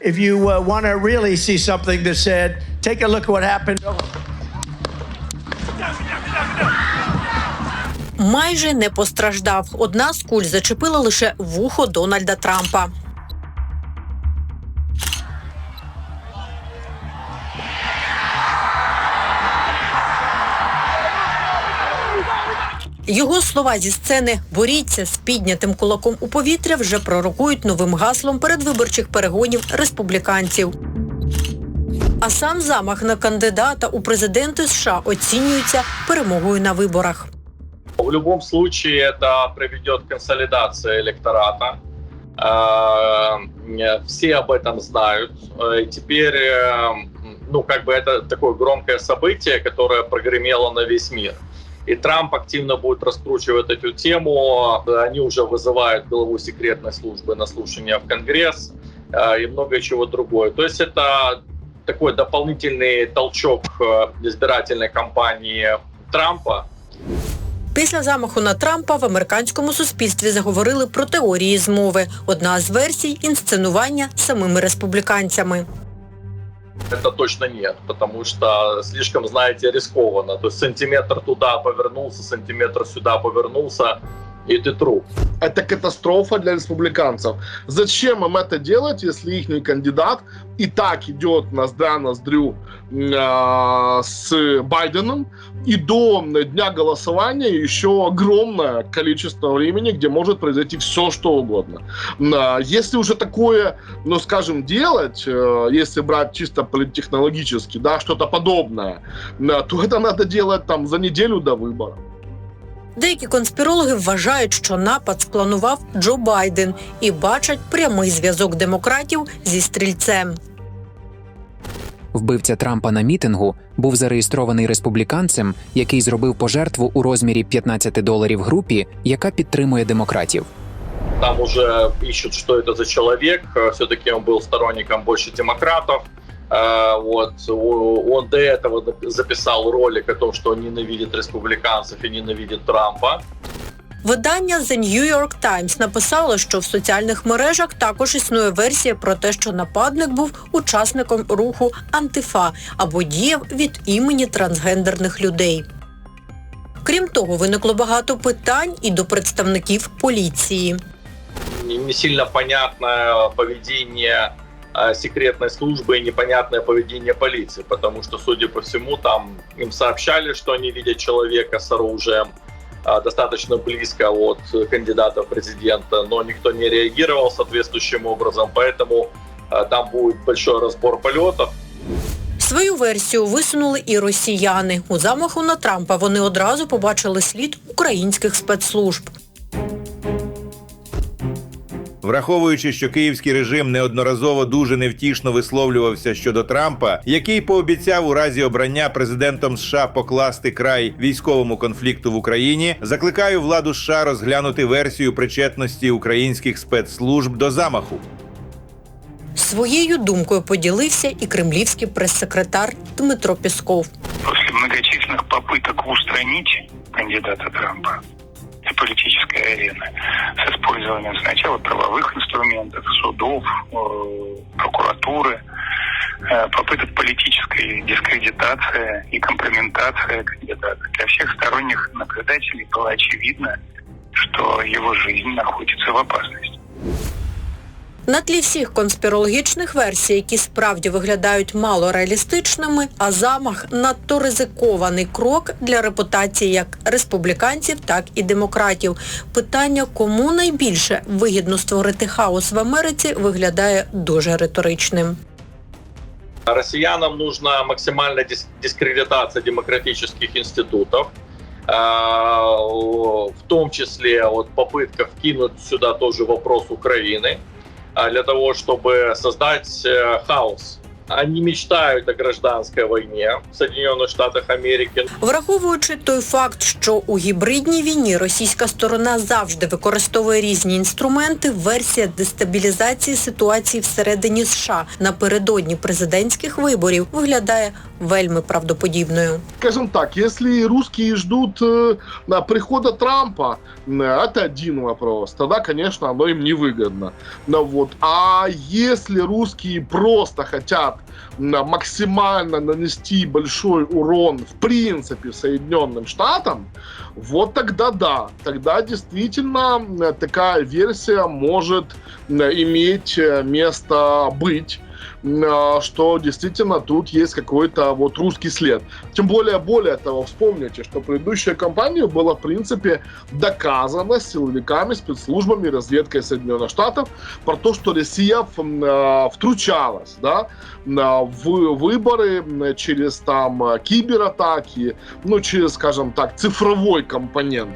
if you uh, want to really see something that said, take a look at what happened. Майже не постраждав. Одна з куль зачепила лише вухо Дональда Трампа. Його слова зі сцени боріться з піднятим кулаком у повітря вже пророкують новим гаслом передвиборчих перегонів республіканців. А сам замах на кандидата у президенти США оцінюється перемогою на виборах. В любом случае это приведет к консолидации электората. Э, Все об этом знают. Э, И теперь, э, ну, как бы это такое громкое событие, которое прогремело на весь мир. И Трамп активно будет раскручивать эту тему. Они уже вызывают главу секретной службы на слушание в Конгресс э, и много чего другое. То есть это такой дополнительный толчок э, избирательной кампании Трампа, Після замаху на Трампа в американському суспільстві заговорили про теорії змови. Одна з версій інсценування самими республіканцями. Это точно нет, потому что слишком, знаете, рискованно. То есть сантиметр туда повернулся, сантиметр сюда повернулся, ты труп. это катастрофа для республиканцев. Зачем им это делать, если их кандидат и так идет ноздря ноздрю э, с Байденом, и до дня голосования еще огромное количество времени, где может произойти все, что угодно. А, Если уже такое, ну, скажем, делать, э, если брать чисто политтехнологически, да, что-то подобное, э, то это надо делать там за неделю до выборов. Деякі конспірологи вважають, що напад спланував Джо Байден і бачать прямий зв'язок демократів зі стрільцем. Вбивця Трампа на мітингу був зареєстрований республіканцем, який зробив пожертву у розмірі 15 доларів групі, яка підтримує демократів. Там уже ищут, что это за человек. Все-таки он был сторонником больше демократов Э, Вот. О- Он до этого записал ролик о том, что он ненавидит республиканцев и ненавидит Трампа. Видання The New York Times написало, що в соціальних мережах також існує версія про те, що нападник був учасником руху Антифа або діяв від імені трансгендерних людей. Крім того, виникло багато питань і до представників поліції. Не не сильно понятное поведение э, секретной службы и непонятное поведение полиции, потому что, судя по всему, там им сообщали, что они видят человека с оружием э, достаточно близко от кандидата в президента, но никто не реагировал соответствующим образом, поэтому э, там будет большой разбор полетов. Свою версію висунули і росіяни. У замаху на Трампа вони одразу побачили слід українських спецслужб. Враховуючи, що київський режим неодноразово дуже невтішно висловлювався щодо Трампа, який пообіцяв у разі обрання президентом США покласти край військовому конфлікту в Україні, закликаю владу США розглянути версію причетності українських спецслужб до замаху. Своєю думкою поділився і кремлівський прес-секретар Дмитро Пісков. после многочисленных попыток устранить кандидата Трампа с политической арены с использованием сначала правовых инструментов, судов, э, прокуратуры, э, попыток политической дискредитации и компрометации кандидата. Для всех сторонних наблюдателей было очевидно, что его жизнь находится в опасности. На тлі всіх конспірологічних версій, які справді виглядають мало реалістичними, а замах надто ризикований крок для репутації як республіканців, так і демократів. Питання, кому найбільше вигідно створити хаос в Америці, виглядає дуже риторичним. Россиянам нужна максимальная дис- дискредитация демократических институтов, э, в том числе вот попытка вкинуть сюда тоже вопрос Украины, а, для того, чтобы создать э, хаос Они мечтают о гражданской войне в Соединенных Штатах Америки. Враховуючи той факт, що у гібридній війні російська сторона завжди використовує різні інструменти, версія дестабілізації ситуації всередині США напередодні президентських виборів виглядає вельми правдоподібною. скажем так, если русские ждут э, на прихода Трампа, э, это один вопрос. Тогда, конечно, оно им невыгодно. Но вот, а если русские просто хотят м, максимально нанести большой урон, в принципе, Соединенным Штатам, вот тогда да. Тогда действительно м, такая версия может м, иметь э, место быть что действительно тут есть какой-то вот русский след. Тем более, более того, вспомните, что предыдущая кампания была, в принципе, доказана силовиками, спецслужбами, разведкой Соединенных Штатов про то, что Россия а, втручалась да, на- в выборы через там кибератаки, ну, через, скажем так, цифровой компонент.